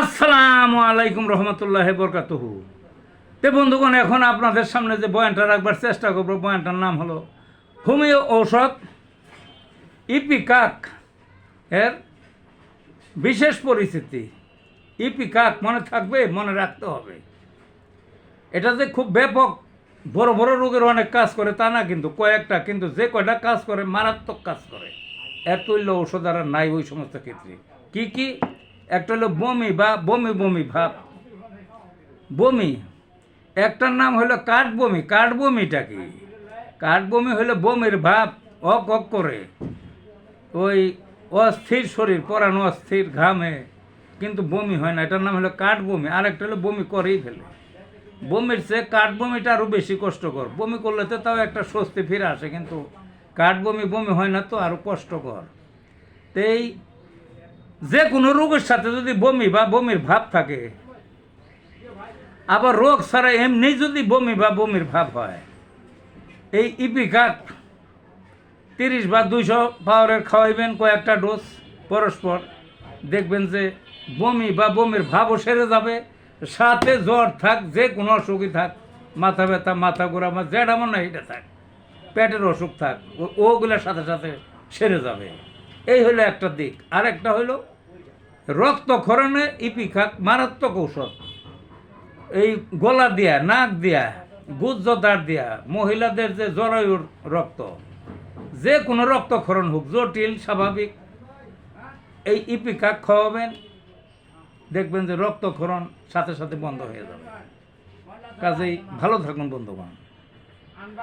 আসসালামু আলাইকুম রহমতুল্লাহ বরকাতহু। তে বন্ধুগণ, এখন আপনাদের সামনে যে বয়ানটা রাখবার চেষ্টা করব, বয়ানটার নাম হলো হোমিও ঔষধ ইপিকাক এর বিশেষ পরিস্থিতি ইপিকাক মনে থাকবে, মনে রাখতে হবে। এটা যে খুব ব্যাপক, বড় বড় রোগের অনেক কাজ করে তা না, কিন্তু কয়েকটা, কিন্তু যে কয়টা কাজ করে, মারাত্মক কাজ করে। এর তুল্য ঔষধ আর নাই ওই সমস্ত ক্ষেত্রে। কি কি? একটা হলো বমি বা বমি বমি ভাব। বমি। একটার নাম হলো কাঠ বমি। কাঠ বমিটা কি? কাঠ বমি হলো বমির ভাব অক অক করে। ওই অস্থির শরীর পরানো অস্থির ঘামে। কিন্তু বমি হয় না, এটার নাম হলো কাঠ বমি। আর একটা হলো বমি করেই ফেলে। বমির চেয়ে কাঠ বমিটা আরও বেশি কষ্টকর। বমি করলে তো তাও একটা স্বস্তি ফিরে আসে, কিন্তু কাঠ বমি বমি হয় না তো আরও কষ্টকর। তো এই যে কোনো রোগের সাথে যদি বমি বা বমির ভাব থাকে, আবার রোগ ছাড়া এমনি যদি বমি বা বমির ভাব হয়, এই ইপিকাট তিরিশ বা দুইশো পাওয়ারের খাওয়াইবেন কয়েকটা ডোজ পরস্পর। দেখবেন যে বমি বা বমির ভাবও সেরে যাবে, সাথে জ্বর থাক, যে কোনো অসুখই থাক, মাথা ব্যথা, মাথা ঘোরা বা যেটা মনে হয় থাক, পেটের অসুখ থাক ওগুলোর সাথে সাথে সেরে যাবে। এই হলো একটা দিক। আর একটা হলো রক্তক্ষরণে ইপিখাক মারাত্মক ঔষধ। এই গলা দিয়া, নাক দিয়া গুজ্জদার দিয়া, মহিলাদের যে জরায়ুর রক্ত, যে কোনো রক্তক্ষরণ হোক, জটিল, স্বাভাবিক, এই ইপিকাক খাওয়াবেন, দেখবেন যে রক্তক্ষরণ সাথে সাথে বন্ধ হয়ে যাবে। কাজেই ভালো থাকুন, বন্ধুগণ।